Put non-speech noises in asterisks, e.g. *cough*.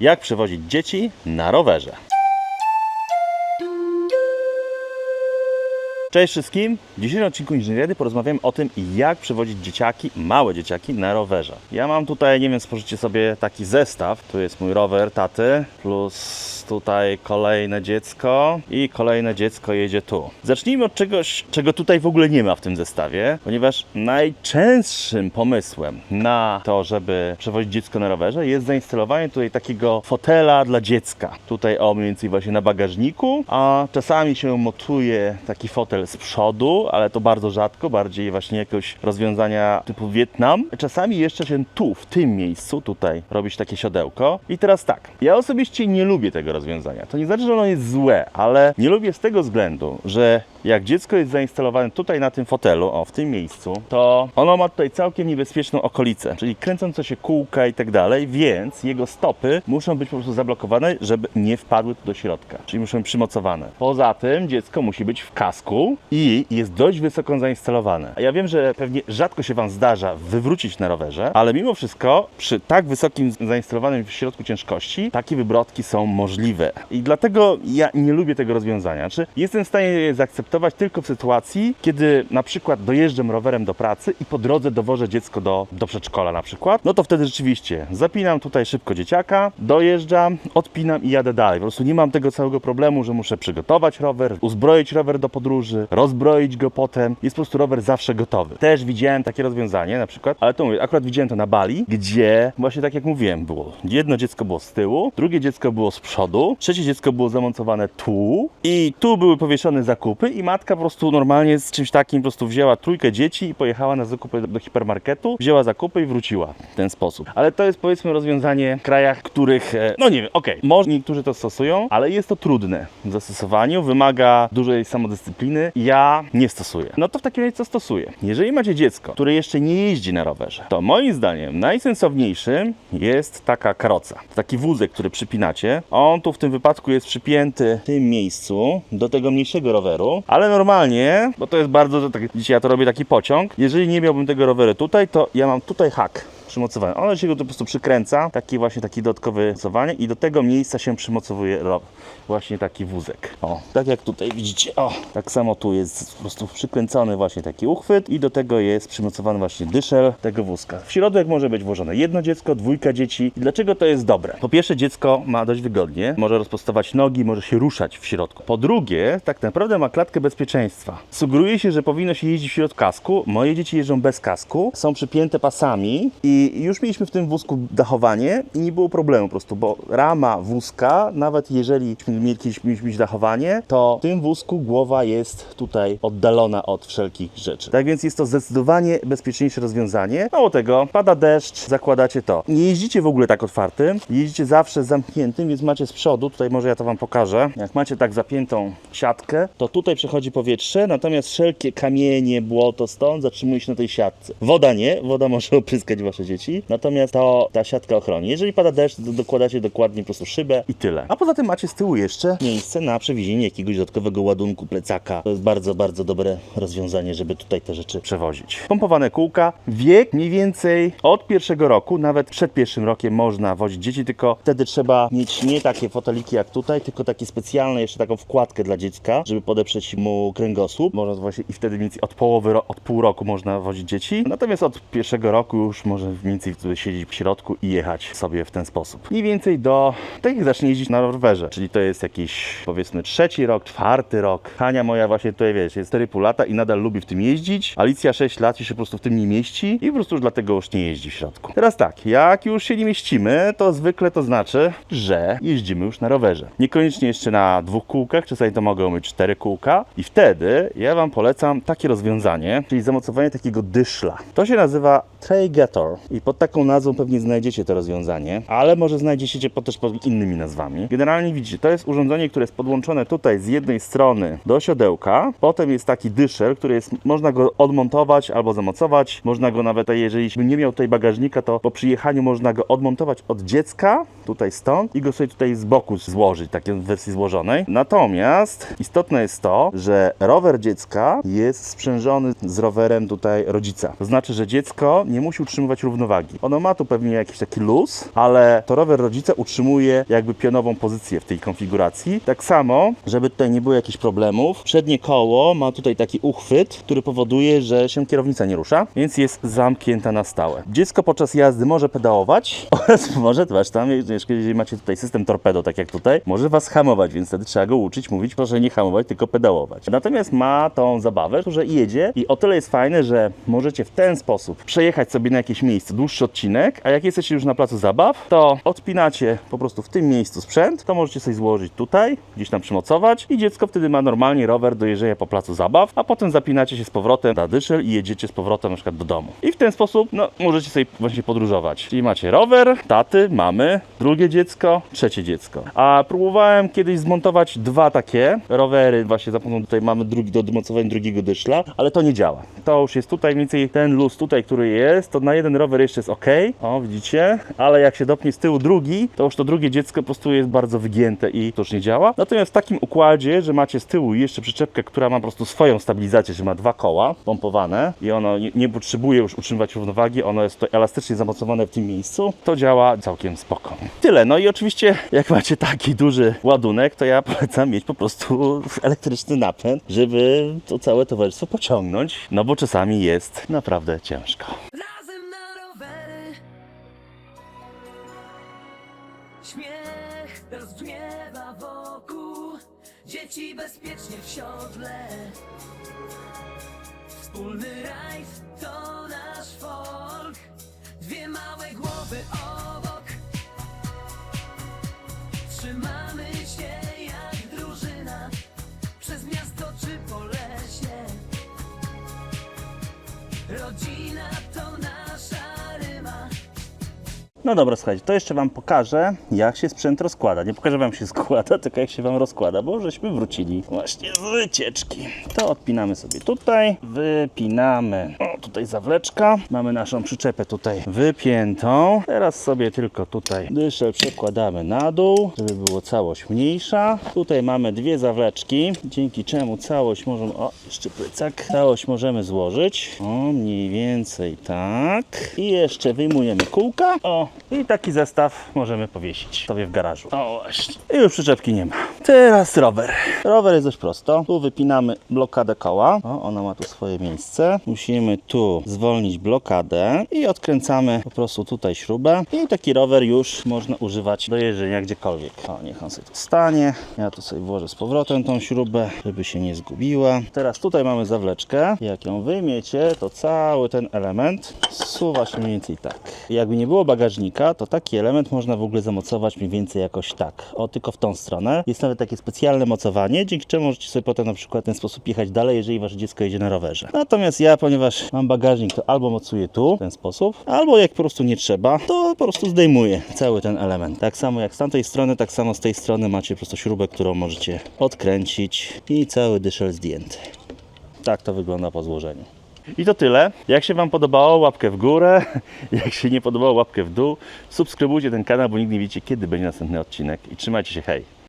jak przewozić dzieci na rowerze. Cześć wszystkim! W dzisiejszym odcinku Inżynierii porozmawiamy o tym, jak przewozić dzieciaki, małe dzieciaki na rowerze. Ja mam tutaj, nie wiem, stworzycie sobie taki zestaw. Tu jest mój rower taty, plus tutaj kolejne dziecko i kolejne dziecko jedzie tu. Zacznijmy od czegoś, czego tutaj w ogóle nie ma w tym zestawie, ponieważ najczęstszym pomysłem na to, żeby przewozić dziecko na rowerze jest zainstalowanie tutaj takiego fotela dla dziecka. Tutaj o mniej więcej właśnie na bagażniku, a czasami się montuje taki fotel z przodu, ale to bardzo rzadko, bardziej właśnie jakiegoś rozwiązania typu Wietnam. Czasami jeszcze się tu, w tym miejscu, tutaj robić takie siodełko. I teraz tak, ja osobiście nie lubię tego rozwiązania. To nie znaczy, że ono jest złe, ale nie lubię z tego względu, że jak dziecko jest zainstalowane tutaj na tym fotelu, o w tym miejscu, to ono ma tutaj całkiem niebezpieczną okolicę, czyli kręcące się kółka i tak dalej, więc jego stopy muszą być po prostu zablokowane, żeby nie wpadły tu do środka, czyli muszą być przymocowane. Poza tym dziecko musi być w kasku i jest dość wysoko zainstalowane. A ja wiem, że pewnie rzadko się Wam zdarza wywrócić na rowerze, ale mimo wszystko przy tak wysokim zainstalowanym w środku ciężkości takie wybrotki są możliwe. I dlatego ja nie lubię tego rozwiązania. Znaczy, jestem w stanie je zaakceptować tylko w sytuacji, kiedy na przykład dojeżdżam rowerem do pracy i po drodze dowożę dziecko do, do przedszkola na przykład, no to wtedy rzeczywiście zapinam tutaj szybko dzieciaka, dojeżdżam, odpinam i jadę dalej. Po prostu nie mam tego całego problemu, że muszę przygotować rower, uzbroić rower do podróży, rozbroić go potem. Jest po prostu rower zawsze gotowy. Też widziałem takie rozwiązanie na przykład, ale to mówię, akurat widziałem to na Bali, gdzie właśnie tak jak mówiłem, było jedno dziecko było z tyłu, drugie dziecko było z przodu, trzecie dziecko było zamontowane tu i tu były powieszone zakupy i matka po prostu normalnie z czymś takim po prostu wzięła trójkę dzieci i pojechała na zakupy do hipermarketu, wzięła zakupy i wróciła w ten sposób. Ale to jest powiedzmy rozwiązanie w krajach, których, e, no nie wiem, okej, może niektórzy to stosują, ale jest to trudne w zastosowaniu, wymaga dużej samodyscypliny. Ja nie stosuję. No to w takim razie co stosuję? Jeżeli macie dziecko, które jeszcze nie jeździ na rowerze, to moim zdaniem najsensowniejszym jest taka karoca. Taki wózek, który przypinacie. On tu w tym wypadku jest przypięty w tym miejscu do tego mniejszego roweru, ale normalnie, bo to jest bardzo, tak, dzisiaj ja to robię taki pociąg, jeżeli nie miałbym tego roweru tutaj, to ja mam tutaj hak przymocowany. On się go po prostu przykręca, taki właśnie taki dodatkowy mocowanie i do tego miejsca się przymocowuje właśnie taki wózek. O, tak jak tutaj widzicie, o, tak samo tu jest po prostu przykręcony właśnie taki uchwyt i do tego jest przymocowany właśnie dyszel tego wózka. W środek może być włożone jedno dziecko, dwójka dzieci. I dlaczego to jest dobre? Po pierwsze dziecko ma dość wygodnie, może rozprostować nogi, może się ruszać w środku. Po drugie, tak naprawdę ma klatkę bezpieczeństwa. Sugeruje się, że powinno się jeździć w środku kasku. Moje dzieci jeżdżą bez kasku, są przypięte pasami i już mieliśmy w tym wózku dachowanie i nie było problemu po prostu, bo rama wózka, nawet jeżeli mieli kiedyś mieć mieć dachowanie, to w tym wózku głowa jest tutaj oddalona od wszelkich rzeczy. Tak więc jest to zdecydowanie bezpieczniejsze rozwiązanie. Mało tego, pada deszcz, zakładacie to. Nie jeździcie w ogóle tak otwartym, jeździcie zawsze zamkniętym, więc macie z przodu, tutaj może ja to Wam pokażę, jak macie tak zapiętą siatkę, to tutaj przechodzi powietrze, natomiast wszelkie kamienie, błoto stąd zatrzymuje się na tej siatce. Woda nie, woda może opryskać Wasze dzieci, natomiast to ta siatka ochroni. Jeżeli pada deszcz, to dokładacie dokładnie po prostu szybę i tyle. A poza tym macie z tyłu jeszcze miejsce na przewiezienie jakiegoś dodatkowego ładunku plecaka. To jest bardzo, bardzo dobre rozwiązanie, żeby tutaj te rzeczy przewozić. Pompowane kółka, wiek mniej więcej od pierwszego roku, nawet przed pierwszym rokiem można wozić dzieci, tylko wtedy trzeba mieć nie takie foteliki jak tutaj, tylko takie specjalne, jeszcze taką wkładkę dla dziecka, żeby podeprzeć mu kręgosłup. Można właśnie i wtedy mniej więcej od połowy, od pół roku można wozić dzieci. Natomiast od pierwszego roku już może więcej tutaj siedzieć w środku i jechać sobie w ten sposób. Mniej więcej do, tak jak zacznie jeździć na rowerze, czyli to jest jakiś powiedzmy trzeci rok, czwarty rok. Hania moja właśnie tutaj wiesz, jest 4,5 lata i nadal lubi w tym jeździć. Alicja 6 lat i się po prostu w tym nie mieści i po prostu już dlatego już nie jeździ w środku. Teraz tak, jak już się nie mieścimy, to zwykle to znaczy, że jeździmy już na rowerze. Niekoniecznie jeszcze na dwóch kółkach, czasami to mogą być cztery kółka i wtedy ja Wam polecam takie rozwiązanie, czyli zamocowanie takiego dyszla. To się nazywa Traygator i pod taką nazwą pewnie znajdziecie to rozwiązanie, ale może znajdziecie po też pod innymi nazwami. Generalnie widzicie, to jest urządzenie, które jest podłączone tutaj z jednej strony do siodełka, potem jest taki dyszel, który jest, można go odmontować albo zamocować, można go nawet, jeżeli nie miał tutaj bagażnika, to po przyjechaniu można go odmontować od dziecka, tutaj stąd i go sobie tutaj z boku złożyć, tak w wersji złożonej. Natomiast istotne jest to, że rower dziecka jest sprzężony z rowerem tutaj rodzica. To znaczy, że dziecko nie musi utrzymywać równowagi. Ono ma tu pewnie jakiś taki luz, ale to rower rodzica utrzymuje jakby pionową pozycję w tej konfiguracji. Tak samo, żeby tutaj nie było jakichś problemów, przednie koło ma tutaj taki uchwyt, który powoduje, że się kierownica nie rusza, więc jest zamknięta na stałe. Dziecko podczas jazdy może pedałować *laughs* oraz może też tam, jeżeli macie tutaj system torpedo, tak jak tutaj, może was hamować, więc wtedy trzeba go uczyć mówić, proszę nie hamować, tylko pedałować. Natomiast ma tą zabawę, że jedzie i o tyle jest fajne, że możecie w ten sposób przejechać sobie na jakieś miejsce, dłuższy odcinek, a jak jesteście już na placu zabaw, to odpinacie po prostu w tym miejscu sprzęt, to możecie sobie złożyć tutaj, gdzieś tam przymocować i dziecko wtedy ma normalnie rower do jeżdżenia po placu zabaw, a potem zapinacie się z powrotem na dyszel i jedziecie z powrotem na przykład do domu. I w ten sposób, no, możecie sobie właśnie podróżować. Czyli macie rower, taty, mamy, drugie dziecko, trzecie dziecko. A próbowałem kiedyś zmontować dwa takie rowery, właśnie za pomocą tutaj mamy drugi do mocowania drugiego dyszla, ale to nie działa. To już jest tutaj mniej więcej ten luz tutaj, który jest, to na jeden rower jeszcze jest ok. O, widzicie? Ale jak się dopnie z tyłu drugi, to już to drugie dziecko po prostu jest bardzo wygięte i to już nie działa. Natomiast w takim układzie, że macie z tyłu jeszcze przyczepkę, która ma po prostu swoją stabilizację, że ma dwa koła pompowane i ono nie, nie potrzebuje już utrzymywać równowagi, ono jest to elastycznie zamocowane w tym miejscu, to działa całkiem spoko. Tyle. No i oczywiście, jak macie taki duży ładunek, to ja *laughs* polecam mieć po prostu elektryczny napęd, żeby to całe towarzystwo pociągnąć, no bo czasami jest naprawdę ciężko. Bezpiecznie w siodle. Wspólny rajd to nasz folk No dobra, słuchajcie, to jeszcze Wam pokażę, jak się sprzęt rozkłada. Nie pokażę Wam, się *laughs* składa, tylko jak się Wam rozkłada, bo żeśmy wrócili właśnie z wycieczki. To odpinamy sobie tutaj, wypinamy, o tutaj zawleczka, mamy naszą przyczepę tutaj wypiętą. Teraz sobie tylko tutaj dyszel przekładamy na dół, żeby było całość mniejsza. Tutaj mamy dwie zawleczki, dzięki czemu całość możemy, o jeszcze plecak, całość możemy złożyć, o mniej więcej tak. I jeszcze wyjmujemy kółka, o i taki zestaw możemy powiesić sobie w garażu. O właśnie. I już przyczepki nie ma. Teraz rower. Rower jest dość prosto. Tu wypinamy blokadę koła. O, ona ma tu swoje miejsce. Musimy tu zwolnić blokadę i odkręcamy po prostu tutaj śrubę. I taki rower już można używać do jeżdżenia gdziekolwiek. O, niech on sobie tu stanie. Ja tu sobie włożę z powrotem tą śrubę, żeby się nie zgubiła. Teraz tutaj mamy zawleczkę. Jak ją wyjmiecie, to cały ten element zsuwa się mniej więcej tak. Jakby nie było bagażnika, to taki element można w ogóle zamocować mniej więcej jakoś tak. O, tylko w tą stronę. Jest nawet takie specjalne mocowanie, dzięki czemu możecie sobie potem na przykład w ten sposób jechać dalej, jeżeli wasze dziecko jedzie na rowerze. Natomiast ja, ponieważ mam bagażnik, to albo mocuję tu w ten sposób, albo jak po prostu nie trzeba, to po prostu zdejmuję cały ten element. Tak samo jak z tamtej strony, tak samo z tej strony macie po prostu śrubę, którą możecie odkręcić i cały dyszel zdjęty. Tak to wygląda po złożeniu. I to tyle. Jak się Wam podobało, łapkę w górę. *laughs* Jak się nie podobało, łapkę w dół. Subskrybujcie ten kanał, bo nigdy nie wiecie, kiedy będzie następny odcinek. I trzymajcie się, hej!